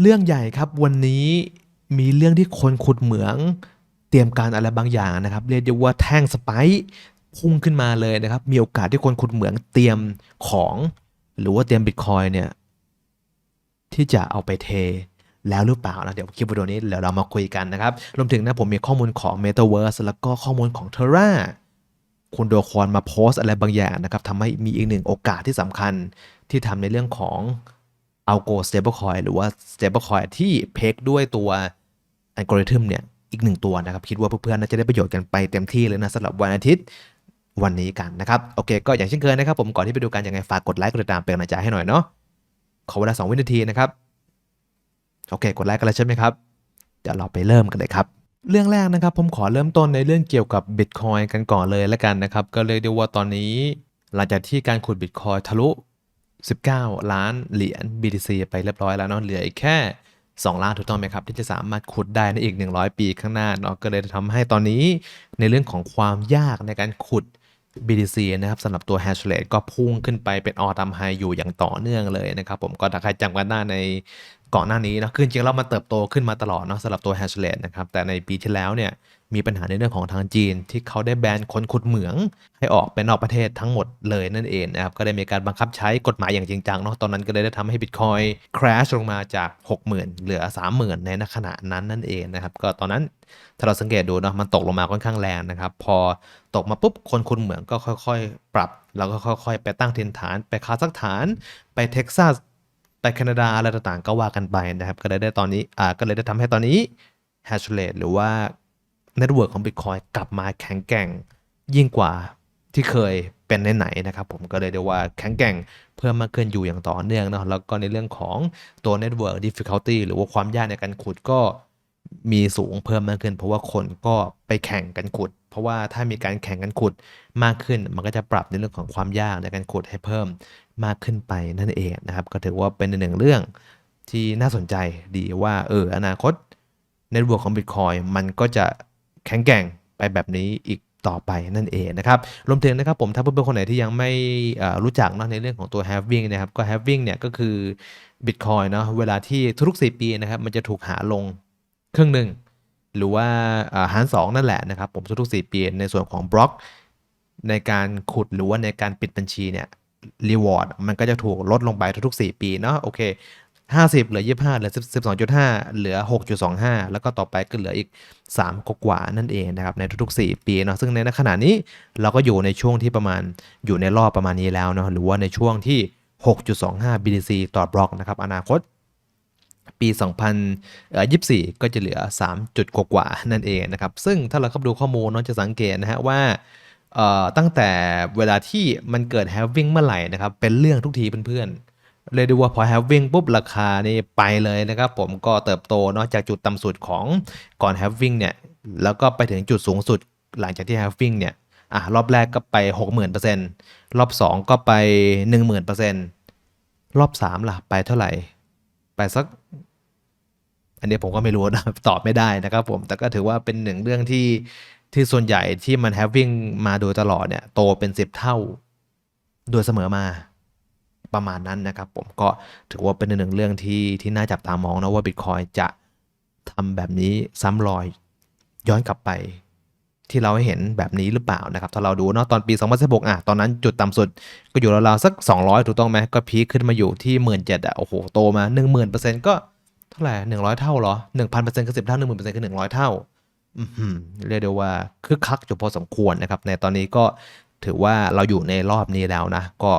เรื่องใหญ่ครับวันนี้มีเรื่องที่คนขุดเหมือง เตรียมการอะไรบางอย่างนะครับ เรียกได้ว่าแท่งสไปค์พุ่งขึ้นมาเลยนะครับ มีโอกาสที่คนขุดเหมืองเตรียมของ หรือว่าเตรียมบิตคอยเนี่ยที่จะเอาไปเทแล้วหรือเปล่านะเดี๋ยวคลิปวิดีโอนี้เดี๋ยวเรามาคุยกันนะครับ รวมถึงนะผมมีข้อมูลของ Metaverse แล้วก็ข้อมูลของ Terra คุณโดคอนมาโพสอะไรบางอย่างนะครับทำให้มีอีกหนึ่งโอกาสที่สำคัญที่ทำในเรื่องของ Algo Stablecoin หรือว่า Stablecoin ที่เพกด้วยตัวอัลกอริทึมเนี่ยอีกหนึ่งตัวนะครับ คิดว่าเพื่อนๆน่าจะได้ประโยชน์กันไปเต็มที่เลยนะสำหรับวันอาทิตย์วันนี้กันนะครับโอเค ก็อย่างเช่นเคยนะครับ ผมก่อนที่ไปดูกันยังไงฝากกดไลค์กดติดตามเป็นกำลังใจให้หน่อยเนาะขอเวลา 2 วินาทีนะครับโอเค กดไลค์กันแล้วใช่ไหมครับเดี๋ยวเราไปเริ่มกันเลยครับเรื่องแรกนะครับ ผมขอเริ่มต้นในเรื่องเกี่ยวกับ Bitcoin กันก่อนเลยแล้วกันนะครับ ก็เลยได้ว่าตอนนี้ หลังจากที่การขุด Bitcoin ทะลุ 19 ล้านเหรียญ BTC ไปเรียบร้อยแล้วเนาะเหลืออีกแค่ 2 ล้านถูกต้องไหมครับ ที่จะสามารถขุดได้ในอีก 100 ปีข้างหน้าเนาะก็เลยทำให้ตอนนี้ในเรื่องของความยากในการขุด BTC นะครับสำหรับตัว hash rate ก็พุ่งขึ้นไปเป็น all time high อยู่อย่างต่อเนื่องเลยนะครับผมก็ถ้าใครจำกันได้ในก่อนหน้านี้เนาะคือจริงๆแล้วมันเติบโตขึ้นมาตลอดเนาะสำหรับตัว hash rate นะครับแต่ในปีที่แล้วเนี่ย มีปัญหาในเรื่องของทางจีน ที่เขาได้แบนคนขุดเหมือง ให้ออกไปนอกประเทศทั้งหมดเลยนั่นเองนะครับก็ได้มีการบังคับใช้กฎหมายอย่างจริงจังเนาะตอนนั้นก็เลยได้ทำให้ Bitcoin crash ลงมาจาก 60,000 เหลือ 30,000 ในขณะนั้นนั่นเองนะครับก็ตอนนั้นถ้าเราสังเกตดูเนาะมันตกลงมาค่อนข้างแรงนะครับ พอตกมาปุ๊บคนคุณเหมืองก็ค่อยๆ ปรับ แล้วก็ค่อยๆ ไปตั้งถิ่นฐาน ไปคาซัคฐาน ไปเท็กซัสไปแคนาดาอะไรต่างๆ ก็ว่ากันไปนะครับ ก็เลยได้ตอนนี้อ่าก็เลยได้ทำให้ตอนนี้ hash rate หรือว่า network ของ Bitcoin กลับมาแข็งแกร่งยิ่งกว่าที่เคยเป็นไหนๆนะครับผมก็เลยเรียกว่าแข็งแกร่งเพิ่มมากขึ้นอยู่อย่างต่อเนื่องเนาะแล้วก็ในเรื่องของตัว network difficulty หรือว่าความยากในการขุดก็มีสูงเพิ่มมากขึ้น เพราะว่าคนก็ไปแข่งกันขุด เพราะว่าถ้ามีการแข่งกันขุดมากขึ้น มันก็จะปรับในเรื่องของความยากในการขุดให้เพิ่มมากขึ้นไปนั่นเองนะครับ ก็ถือว่าเป็นหนึ่งเรื่องที่น่าสนใจดีว่าเอออนาคต Network ของ Bitcoin มันก็จะ แข็งแกร่งไปแบบนี้อีกต่อไปนั่นเองนะครับ รวมถึงนะครับผมถ้าเพื่อนๆคนไหนที่ยังไม่รู้จักเนาะในเรื่องของตัว halving นะครับ ก็ halving เนี่ยก็คือ Bitcoin เนาะเวลาที่ทุกๆ4ปีนะครับ มันจะถูกหาลงครึ่งหนึ่ง หรือว่าอ่าหาร 2 นั่นแหละนะครับ ผมทุกๆ4ปีในส่วนของบล็อก ในการขุดหรือว่าในการปิดบัญชีเนี่ยรีวอร์ดมันก็จะถูกลดลงไปทุกๆ 4 ปีเนาะโอเค 50 เหลือ 25 เหลือ 12.5 เหลือ 6.25 แล้วก็ต่อไปก็เหลืออีก 3 กว่าๆนั่นเองนะครับ ในทุกๆ 4 ปีเนาะซึ่งในขณะนี้เราก็อยู่ในช่วงที่ประมาณอยู่ในรอบประมาณนี้แล้วเนาะหรือว่าในช่วงที่ 6.25 BTC ต่อบล็อกนะครับ อนาคตปี 2024 ก็จะเหลือ 3 จุดกว่าๆนั่นเองนะครับ ซึ่งถ้าเราเข้าไปดูข้อมูลเนาะจะสังเกตนะฮะว่าตั้งแต่เวลาที่มันเกิด halving เมื่อไหร่นะครับ เป็นเรื่องทุกทีเพื่อนๆ เลยดูว่าพอ halving ปุ๊บราคานี่ไปเลยนะครับผมก็เติบโตเนาะจากจุดต่ำสุดของก่อน halving เนี่ยแล้วก็ไปถึงจุดสูงสุดหลังจากที่ halving เนี่ยอะรอบแรกก็ไป 60,000%รอบ 2 ก็ไป 10,000%รอบ 3 ล่ะ ไปเท่าไหร่ ไปสัก อันนี้ผมก็ไม่รู้นะตอบไม่ได้นะครับผม แต่ก็ถือว่าเป็นหนึ่งเรื่องที่ที่ส่วนใหญ่ที่มัน having มาโดยตลอดเนี่ย โตเป็น 10 เท่า โดยเสมอมา ประมาณนั้นนะครับผมก็ถือว่าเป็นหนึ่งเรื่องที่ที่น่าจับตามองนะว่า Bitcoin จะทำแบบนี้ซ้ำรอยย้อนกลับไป ที่เราเห็นแบบนี้หรือเปล่านะครับ ถ้าเราดูเนาะตอนปี 2016อะตอนนั้นจุดต่ำสุด ก็อยู่ราวๆสัก 200 ถูกต้องไหมก็พีคขึ้นมาอยู่ที่ 17,000อะโอ้โหโตมา 10,000%ก็เท่าไหร่100 เท่าเหรอ 1,000%ก็10 เท่า 10,000%ก็100 เท่าอือหือเรียกได้ว่าคึกคักอยู่พอสมควรนะครับ ในตอนนี้ก็ถือว่าเราอยู่ในรอบนี้แล้วนะ ก็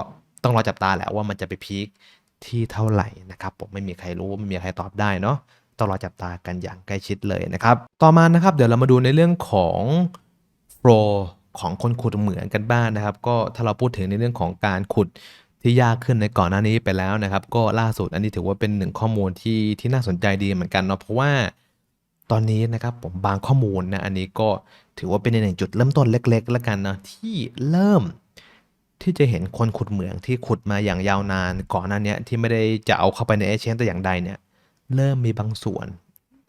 ต้องรอจับตาแหละว่ามันจะไปพีคที่เท่าไหร่นะครับผมไม่มีใครรู้ไม่มีใครตอบได้เนาะต้องรอจับตากันอย่างใกล้ชิดเลยนะครับ ต่อมานะครับเดี๋ยวเรามาดูในเรื่องของโปรของคนขุดเหมืองกันบ้างนะครับ ก็ถ้าเราพูดถึงในเรื่องของการขุดที่ยากขึ้นในก่อนหน้านี้ไปแล้วนะครับ ก็ล่าสุดอันนี้ถือว่าเป็นหนึ่งข้อมูลที่ที่น่าสนใจดีเหมือนกันเนาะเพราะว่าตอนนี้นะครับผมบางข้อมูลนะอันนี้ก็ถือว่าเป็นในหนึ่งจุดเริ่มต้นเล็ก ๆ แล้วกันนะที่เริ่ม ที่จะเห็นคนขุดเหมืองที่ขุดมาอย่างยาวนาน ก่อนหน้าเนี้ยที่ไม่ได้จะเอาเข้าไปในเอเชนแต่อย่างใดเนี่ย เริ่มมีบางส่วน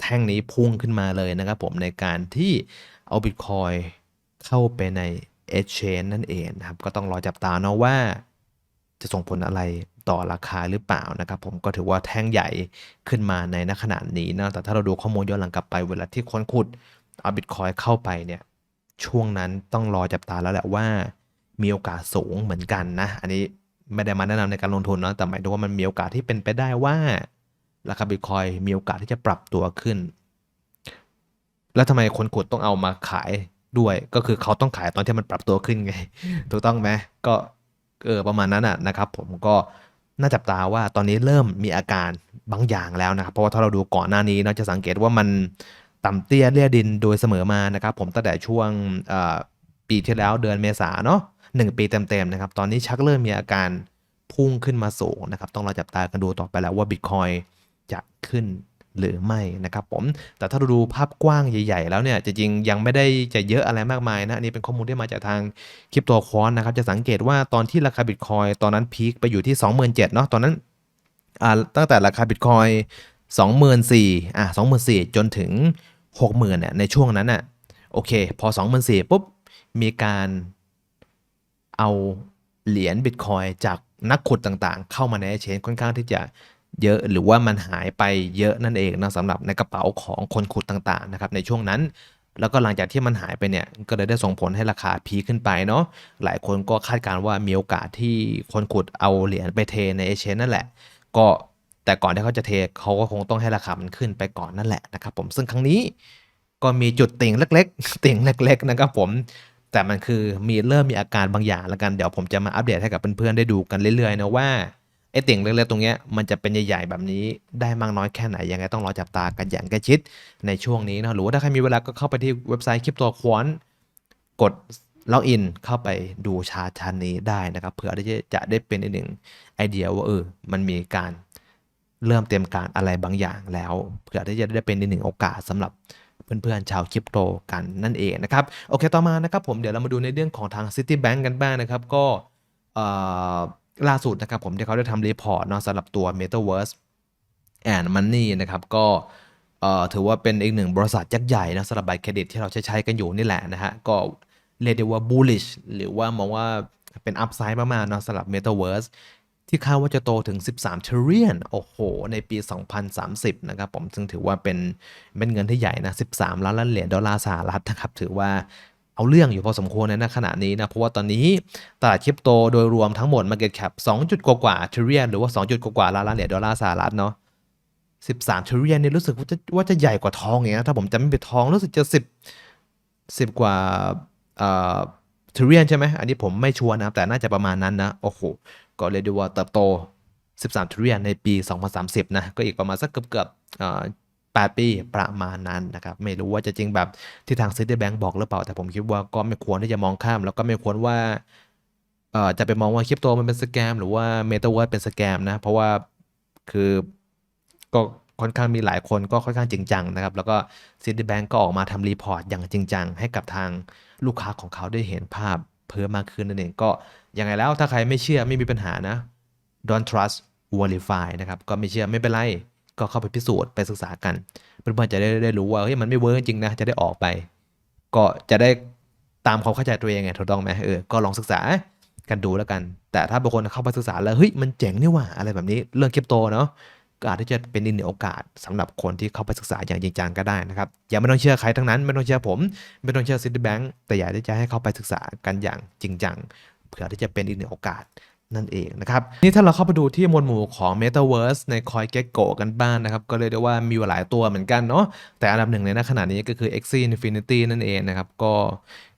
แท่งนี้พุ่งขึ้นมาเลยนะครับผมในการที่เอาบิตคอยเข้าไปใน Exchange นั่นเองนะครับ ก็ต้องรอจับตาเนาะว่า จะส่งผลอะไรต่อราคาหรือเปล่านะครับ ผมก็ถือว่าแท่งใหญ่ขึ้นมาในณขณะนี้นะแต่ถ้าเราดูข้อมูลย้อนหลังกลับไปเวลาที่คนขุดเอาบิตคอยเข้าไปเนี่ยช่วงนั้นต้องรอจับตาแล้วแหละว่า มีโอกาสสูงเหมือนกันนะ อันนี้ไม่ได้มาแนะนำในการลงทุนเนาะแต่หมายถึงว่ามันมีโอกาสที่เป็นไปได้ว่า ราคาบิตคอยมีโอกาสที่จะปรับตัวขึ้น แล้วทำไมคนขุดต้องเอามาขายด้วย ก็คือเขาต้องขายตอนที่มันปรับตัวขึ้นไง ถูกต้องไหมก็เออประมาณนั้นอะนะครับ ผมก็น่าจับตาว่าตอนนี้เริ่มมีอาการบางอย่างแล้วนะครับ เพราะว่าถ้าเราดูก่อนหน้านี้เราจะสังเกตว่ามันต่ำเตี้ยเลี่ยดินโดยเสมอมานะครับ ผมตั้งแต่ช่วงปีที่แล้วเดือนเมษาเนาะ หนึ่งปีเต็มๆนะครับ ตอนนี้ชักเริ่มมีอาการพุ่งขึ้นมาสูงนะครับ ต้องเราจับตากันดูต่อไปแล้วว่าบิตคอยจะขึ้นหรือไม่นะครับผม แต่ถ้าเราดูภาพกว้างใหญ่ๆ แล้วเนี่ย จริงๆ ยังไม่ได้จะเยอะอะไรมากมายนะ อันนี้เป็นข้อมูลที่มาจากทางคริปโตควอนนะครับ จะสังเกตว่าตอนที่ราคาบิตคอยตอนนั้นพีคไปอยู่ที่ 27,000เนาะ ตอนนั้นตั้งแต่ราคาบิตคอย24,000อะ24,000 จนถึง 60,000เนี่ยในช่วงนั้นน่ะ โอเค พอ 24,000ปุ๊บ มีการ เอาเหรียญบิตคอยจากนักขุดต่างๆ เข้ามาในเชนค่อนข้างที่จะเยอะหรือว่ามันหายไปเยอะนั่นเองนะสำหรับในกระเป๋าของคนขุดต่างๆนะครับในช่วงนั้น แล้วก็หลังจากที่มันหายไปเนี่ยก็เลยได้ส่งผลให้ราคาพีขึ้นไปเนาะหลายคนก็คาดการณ์ว่ามีโอกาสที่คนขุดเอาเหรียญไปเทในเอเชนนั่นแหละ ก็แต่ก่อนที่เขาจะเทเขาก็คงต้องให้ราคามันขึ้นไปก่อนนั่นแหละนะครับผมซึ่งครั้งนี้ก็มีจุดติ่งเล็ก ๆ ติ่งเล็ก ๆ นะครับผม แต่มันคือมีเริ่มมีอาการบางอย่างแล้วกัน เดี๋ยวผมจะมาอัปเดตให้กับเพื่อนๆได้ดูกันเรื่อยๆนะว่าไอ้ติ่งเล็กๆตรงเนี้ยมันจะเป็นใหญ่ๆแบบนี้ได้มากน้อยแค่ไหนยังไงต้องรอจับตากันอย่างใกล้ชิดในช่วงนี้นะหรือว่าถ้าใครมีเวลาก็เข้าไปที่เว็บไซต์คริปโตควอนกดล็อกอินเข้าไปดูชาร์ชันนี้ได้นะครับเผื่อที่จะได้เป็นอีกหนึ่งไอเดียว่าเออมันมีการเริ่มเตรียมการอะไรบางอย่างแล้วเผื่อที่จะได้เป็นอีกหนึ่งโอกาสสำหรับ เพื่อนๆชาวคริปโตกันนั่นเองนะครับโอเคต่อมานะครับผมเดี๋ยวเรามาดูในเรื่องของทาง Citibank กันบ้างนะครับก็ล่าสุดนะครับผมที่เขาได้ทำรีพอร์ตเนาะสำหรับตัว Metaverse and Money นะครับก็ถือว่าเป็นอีกหนึ่งบริษัทยักษ์ใหญ่นะสำหรับบัตรเครดิตที่เราใช้ใช้กันอยู่นี่แหละนะฮะก็เรียกได้ว่า bullish หรือว่ามองว่าเป็น upside มากๆเนาะสำหรับ Metaverse ที่คาดว่าจะโตถึง 13 trillion โอ้โห ในปี 2030 นะครับผม ซึ่งถือว่าเป็นเป็นเงินที่ใหญ่นะ 13 ล้านล้านเหรียญดอลลาร์สหรัฐนะครับ ถือว่าเอาเรื่องอยู่พอสมควรในขณะนี้นะ เพราะว่าตอนนี้ตลาดคริปโตโดยรวมทั้งหมด Market Cap 2จุดกว่าๆ trillion หรือว่า 2 จุดกว่าๆล้านล้านเหรียญดอลลาร์สหรัฐเนาะ13 trillion เนี่ยรู้สึกว่าจะว่าจะใหญ่กว่าทองอย่างเงี้ยถ้าผมจำไม่ผิดทองรู้สึกจะ 10 10 กว่าเอ่อ trillion ใช่ไหม อันนี้ผมไม่ชัวร์นะ แต่น่าจะประมาณนั้นนะ โอ้โห ก็เรียกได้ว่าเติบโต 13 trillion ในปี 2030 นะ ก็อีกประมาณสักเกือบเกือบ8ปีประมาณนั้นนะครับ ไม่รู้ว่าจะจริงแบบที่ทาง Citibank บอกหรือเปล่า แต่ผมคิดว่าก็ไม่ควรที่จะมองข้าม แล้วก็ไม่ควรว่าเอ่อจะไปมองว่าคริปโตมันเป็นสแกม หรือว่า Metaverse เป็นสแกมนะ เพราะว่าคือก็ค่อนข้างมีหลายคนก็ค่อนข้างจริงจังนะครับ แล้วก็ Citibank ก็ออกมาทำรีพอร์ตอย่างจริงจังให้กับทางลูกค้าของเขาได้เห็นภาพ เพิ่มมากขึ้นนั่นเองก็ยังไงแล้วถ้าใครไม่เชื่อไม่มีปัญหานะ don't trust verify นะครับ ก็ไม่เชื่อไม่เป็นไรก็เข้าไปพิสูจน์ไปศึกษากันเพื่อนๆจะได้ได้รู้ว่าเฮ้ยมันไม่เวิร์กจริงนะจะได้ออกไป ก็จะได้ตามความเข้าใจตัวเองไงถูกต้องไหมเออก็ลองศึกษากันดูแล้วกัน แต่ถ้าบางคนเข้าไปศึกษาแล้วเฮ้ยมันเจ๋งนี่หว่าอะไรแบบนี้เรื่องคริปโตเนาะ ก็อาจที่จะเป็นอีกหนึ่งโอกาสสำหรับคนที่เข้าไปศึกษาอย่างจริงจังก็ได้นะครับ อย่าไม่ต้องเชื่อใครทั้งนั้น ไม่ต้องเชื่อผม ไม่ต้องเชื่อซิตี้แบงก์แต่อยากที่จะให้เข้าไปศึกษากันอย่างจริงจังเผื่อที่จะเป็นอีกหนึ่งโอกาส นั่นเองนะครับนี่ถ้าเราเข้าไปดูที่มวดหมู่ของ Metaverse ใน CoinGecko กันบ้างนะครับ ก็เลยได้ว่ามีหลายตัวเหมือนกันเนาะแต่อันดับหนึ่งในณขณะนี้ก็คือ Axie Infinity นั่นเองนะครับ ก็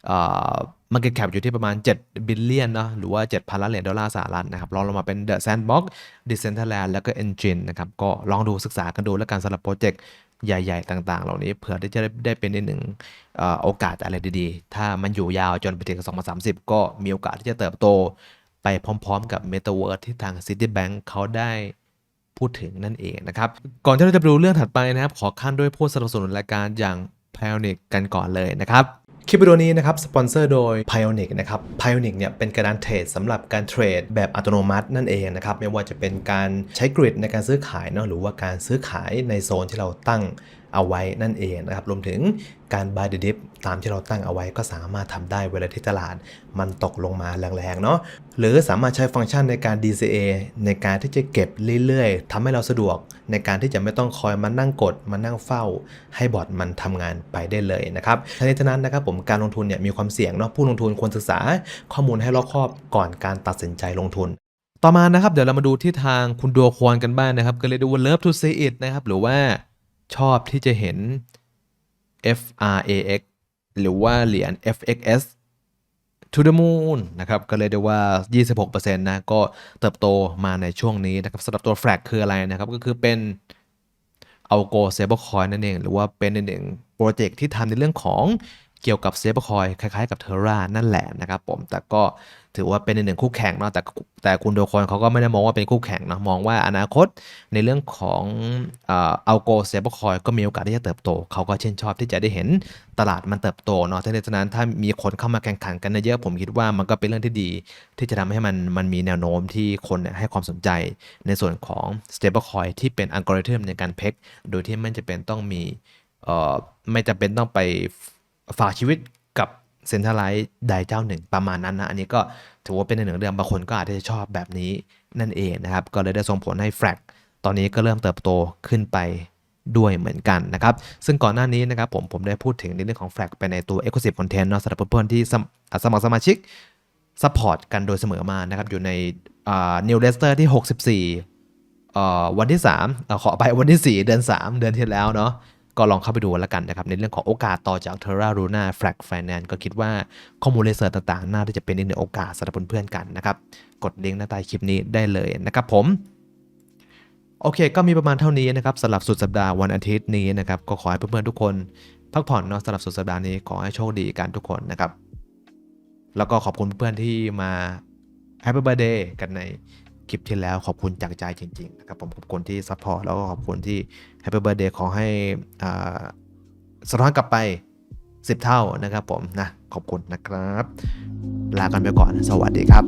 เอ่อ market cap อยู่ที่ประมาณ 7 บิลเลียนเนาะหรือว่า 7,000 ล้านเหรียญดอลลาร์สหรัฐนะครับรองลงมาเป็น The Sandbox Decentraland แล้วก็ Engine นะครับ ก็ลองดูศึกษากันดูแล้วกันสำหรับโปรเจกต์ใหญ่ ๆ ต่างๆ เหล่านี้เผื่อที่จะได้ไดเป็นในหนึ่งอโอกาสอะไรดีๆ ถ้ามันอยู่ยาวจนไปถึง 2030 ก็มีโอกาสที่จะเติบโต ไปพร้อมๆ กับ Metaverse ที่ทาง Citibank เขาได้พูดถึงนั่นเองนะครับ ก่อนที่เราจะไปดูเรื่องถัดไปนะครับ ขอขั้นด้วยผู้สนับสนุนรายการอย่าง Pioneer กันก่อนเลยนะครับคลิปวิดีโอนี้นะครับสปอนเซอร์โดย Pioneer นะครับ Pioneer เนี่ยเป็นกระดานเทรดสำหรับการเทรดแบบอัตโนมัตินั่นเองนะครับ ไม่ว่าจะเป็นการใช้กริดในการซื้อขายเนาะหรือว่าการซื้อขายในโซนที่เราตั้ง เอาไว้นั่นเองนะครับ รวมถึงการ buy the dip ตามที่เราตั้งเอาไว้ก็สามารถทำได้เวลาที่ตลาด มันตกลงมาแรงๆเนาะ หรือสามารถใช้ฟังก์ชันในการ DCA ในการที่จะเก็บเรื่อยๆทำให้เราสะดวก ในการที่จะไม่ต้องคอยมานั่งกดมานั่งเฝ้า ให้บอร์ดมันทำงานไปได้เลยนะครับทั้งนี้ทั้งนั้นนะครับผมการลงทุนเนี่ยมีความเสี่ยงเนาะ ผู้ลงทุนควรศึกษาข้อมูลให้รอบคอบก่อนการตัดสินใจลงทุนต่อมานะครับเดี๋ยวเรามาดูที่ทางคุณดัวควอนกันบ้างนะครับก็เลยดูว่า love to see it นะครับหรือว่า ชอบที่จะเห็น FRAX หรือว่าเหรียญ FXS to the moon นะครับก็เลยได้ว่า 26%นะก็เติบโตมาในช่วงนี้นะครับสำหรับตัว flag คืออะไรนะครับ ก็คือเป็น a l g o stablecoin นั่นเอง หรือว่าเป็นหนึ่งโปรเจกต์ที่ทำในเรื่องของเกี่ยวกับ stablecoin คล้ายๆกับ Terra นั่นแหละนะครับผมแต่ก็ ถือว่าเป็นหนึ่งคู่แข่งเนาะแต่แต่คุณโดคอนเขาก็ไม่ได้มองว่าเป็นคู่แข่งเนาะมองว่าอนาคตในเรื่องของเอ่อ algo stablecoin ก็มีโอกาสที่จะเติบโต เขาก็เช่นชอบที่จะได้เห็นตลาดมันเติบโตเนาะทั้งนี้ทั้งนั้นถ้ามีคนเข้ามาแข่งขันกันเยอะผมคิดว่ามันก็เป็นเรื่องที่ดี ที่จะทำให้มันมันมีแนวโน้มที่คนให้ความสนใจในส่วนของ stablecoin ที่เป็นอัลกอริทึมในการเพกโดยที่ไม่จำเป็นต้องมีเอ่อไม่จำเป็นต้องไปฝากชีวิต เซ็นทรัลไลท์ใดเจ้าหนึ่งประมาณนั้นนะ อันนี้ก็ถือว่าเป็นหนึ่งเรื่องบางคนก็อาจจะชอบแบบนี้นั่นเองนะครับ ก็เลยได้ส่งผลให้แฟลกตอนนี้ก็เริ่มเติบโตขึ้นไปด้วยเหมือนกันนะครับ ซึ่งก่อนหน้านี้นะครับผมผมได้พูดถึงในเรื่องของแฟลกไปในตัว Exclusive Content เนาะสำหรับเพื่อนๆที่สมัครสมาชิกซัพพอร์ตกันโดยเสมอมานะครับ อยู่ในนิวเลสเตอร์ที่ 64เอ่วันที่3ขอไปวันที่ 4 เดือน 3 เดือนที่แล้วเนาะ ก็ลองเข้าไปดูแล้วกันนะครับ ในเรื่องของโอกาสต่อจาก Terra Luna Flag Finance ก็คิดว่าข้อมูลเลเซอร์ต่างๆ น่าจะเป็นอีกหนึ่งโอกาสสำหรับเพื่อนๆกันนะครับ กดลิงก์หน้าใต้คลิปนี้ได้เลยนะครับผมโอเค ก็มีประมาณเท่านี้นะครับสำหรับสุดสัปดาห์วันอาทิตย์นี้นะครับ ก็ขอให้เพื่อนๆทุกคน พักผ่อนเนาะสำหรับสุดสัปดาห์นี้ขอให้โชคดีกันทุกคนนะครับ แล้วก็ขอบคุณเพื่อนๆที่มา Happy Birthday กันใน คลิปที่แล้วขอบคุณจากใจจริงๆนะครับผมขอบคุณที่ซัพพอร์ตแล้วก็ขอบคุณที่ Happy Birthday ขอให้อ่าสะท้อนกลับไป 10 เท่านะครับผมนะขอบคุณนะครับ ลากันไปก่อนสวัสดีครับ